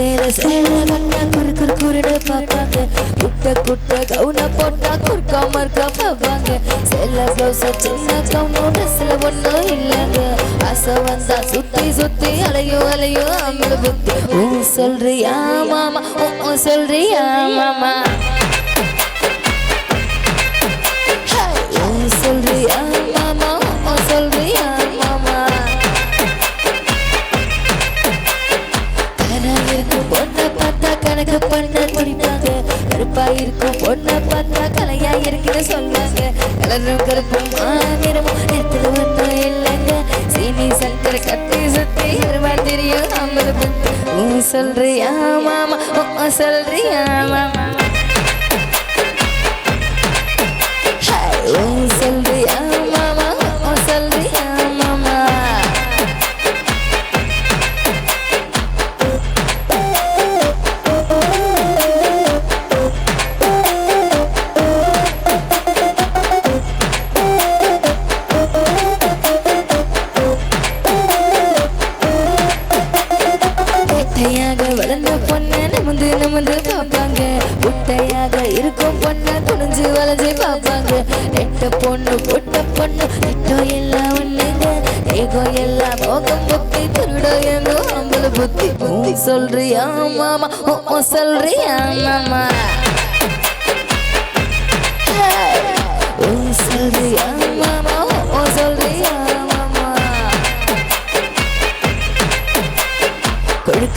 சேல சேல கண்ணா குறு குறு குருடு பார்ப்பாங்க. குட்ட குட்ட கவுன போட்டா குறுக்காம மறுக்கா பார்ப்பாங்க. சேல பிளவுஸ் சின்ன கவுனும் ட்ரெஸ்ல ஒண்ணும் இல்லைங்க. ஆசை வந்தா சுத்தி சுத்தி அலையோ அலையோ அம்பள புத்தி. ஓ சொல்றியா மாமா? ஓ ஓ சொல்றியா மாமா? ஓ சொல்றியா கருப்பா இருக்கும் பொண்ணை பார்த்தா கலையா இருக்குன்னு சொன்னாங்க. கலரும் கருப்பும் மாநிறமும் நேரத்தில் ஒன்றும் இல்லைங்க. சீனி சங்கர் கத்தி சுத்தி இருவா தெரியும் ஐம்பது நீ சொல்றியா மாமா? ஓ சொல்றியா மாமா? வளர்ந்த பொண்ண நமந்து நமந்து பார்ப்பாங்க. குட்டையாக இருக்கும் பொண்ண துணிஞ்சு வளைஞ்சு பார்ப்பாங்க. நெட்ட பொண்ணு பொட்ட பொண்ணு நெட்டோ எல்லாம் ஒண்ணுங்க. ஏகோ எல்லாம் மோகம் புத்தி திருடோ எங்கோ அம்பல புத்தி. புத்தி சொல்றியா மாமா? ஓ சொல்றியா மாமா? ஓ சொல்றியா மாமா? ஓ சொல்றியா?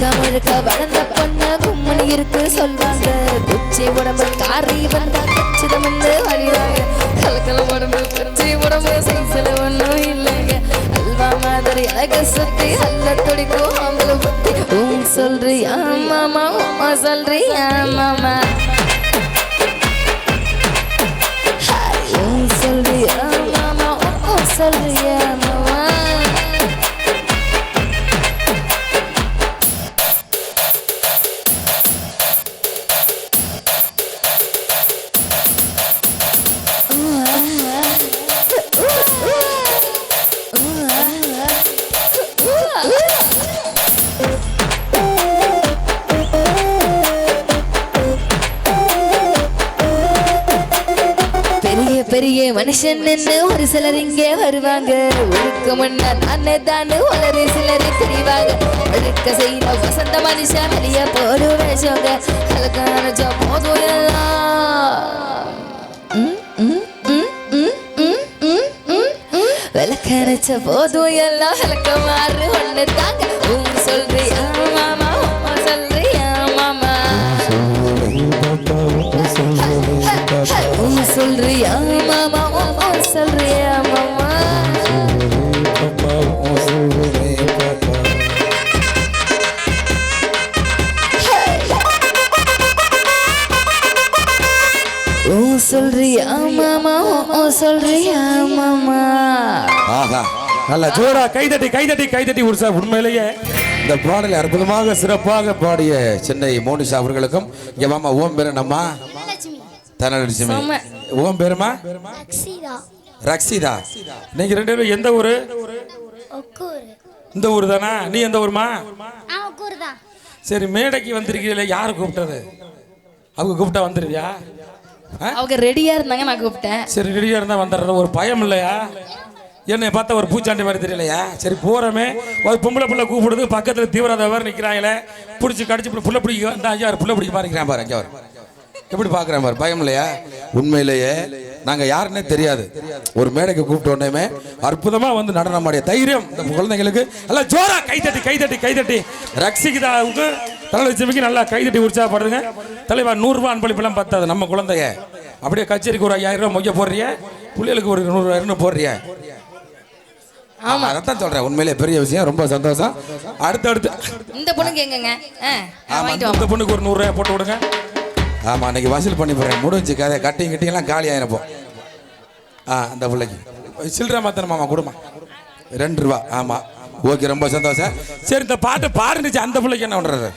கொழுக்க முழுக்க வளர்ந்த பொண்ணு கும்மணி இருக்கு சொல்வாங்க. குச்சி உடம்பு காரி வந்தா கச்சிதம் வந்து வழிவாங்க கலக்கல உடம்பு குச்சி உடம்பு சைஸ்ல ஒண்ணும் இல்லைங்க. அல்வா மாதிரி அழக சுத்தி அல்ல துடிக்கும் ஆம்பளை புத்தி உன் சொல்றியா மாமா உமா சொல்றியா மாமா? ஹாய், உம் சொல்றியா மாமா சொல்றியா மாமா? பெரிய பெரிய மனுஷன் நின்னு ஒரு சிலர் இங்கே வருவாங்க. ஒழுக்க முன்ன தானே தானு உலரு சிலர் தெரிவாங்க. ஒழுக்க செய்யற வசந்த மனுஷன் வெளிய போடு வேஷங்க கலக்கான போதும் எல்லாம். விளக்கரைச்ச போதும் எல்லாம். விளக்க மாறு ஒண்ணு தாங்க சொல்றியா மாமா? உம் சொல்றியா மாமா? சொல்றியா மாமா? சொல்றியா மாமா? சொல்றியா மாமா? சொல்றியா மாமா? ஆஹா. நல்ல ஜோரா கைதட்டி கைதட்டி கைதட்டி உற்சா உண்மையிலேயே இந்த பாடலை அற்புதமாக சிறப்பாக பாடிய சென்னை மோனிஷா அவர்களுக்கும் இங்க மாமா ஓம் பேரு நம்மா தனலட்சுமி. செம. ஓம் பேருமா? ரக்ஷிதா. நீங்க ரெண்டு பேரும் எந்த ஊரு? இந்த ஊர் தானா நீ எந்த ஊருமா? சரி மேடைக்கு வந்திருக்கீங்களே யார் கூப்பிட்டது? அவங்க கூப்பிட்டா வந்துருவியா? அவங்க ரெடியா இருந்தாங்க நான் கூப்பிட்டேன். சரி ரெடியாக இருந்தால் வந்துடுறது. ஒரு பயம் இல்லையா? என்னை பார்த்தா ஒரு பூச்சாண்டி மாதிரி தெரியலையா? சரி போகிறோமே ஒரு பொம்பளை புள்ள கூப்பிடுது பக்கத்தில் தீவிரவாத வேறு நிற்கிறாங்களே பிடிச்சி கடிச்சு புள்ள- பிடிக்க இந்த ஐயா புள்ள பிடிக்க பாருங்கிறேன் பாரு அங்கே எப்படி பார்க்குறேன் பாரு பயம் இல்லையா? உண்மையிலேயே நாங்கள் யாருன்னே தெரியாது. ஒரு மேடைக்கு கூப்பிட்டு உடனே அற்புதமாக வந்து நடனமாடிய தைரியம் இந்த குழந்தைங்களுக்கு. நல்லா ஜோரா கைதட்டி கைதட்டி கைதட்டி ரக்ஷிகிதாவுக்கு தனலட்சுமிக்கு நல்லா கைதட்டி உற்சாகப்படுதுங்க தலைவா நூறுரூவா அன்பளிப்பெல்லாம் பத்தாது நம்ம குழந்தைய. அப்படியே கச்சேரிக்கு ஒரு ஐயாயிரம் ரூபாய் மொய்ய போடுறிய? பிள்ளைகளுக்கு ஒரு நூறு போடுறிய? ஆமா. அதான் சொல்றேன். உண்மையிலே பெரிய விஷயம். ரொம்ப சந்தோஷம். அடுத்து அடுத்து இந்த வாங்கிட்டு வாங்க. இந்த பொண்ணுக்கு ஒரு நூறுரூவா போட்டு விடுங்க. ஆமா அன்னைக்கு வசூல் பண்ணி போறேன். முடிஞ்சு கதை. கட்டிங் கிட்டிங்கெல்லாம் காலி ஆயிருப்போ ஆ அந்த பிள்ளைக்கு. சில்லற மாத்தன மாமா கொடுமா. ரெண்டு ரூபா. ஆமா. ஓகே ரொம்ப சந்தோஷம். சரி இந்த பாட்டு பாருந்துச்சு அந்த பிள்ளைக்கு என்ன பண்றது?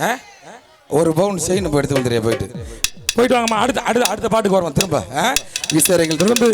ஆ? ஒரு பவுன் செயின் எடுத்து வந்துடுறியா போயிட்டு. போயிட்டு வாங்கம்மா. அடுத்த அடுத்த அடுத்த பாட்டுக்கு வருவோம். திரும்ப. ஆ? ஈஸ்வரங்கள் தொடர்ந்து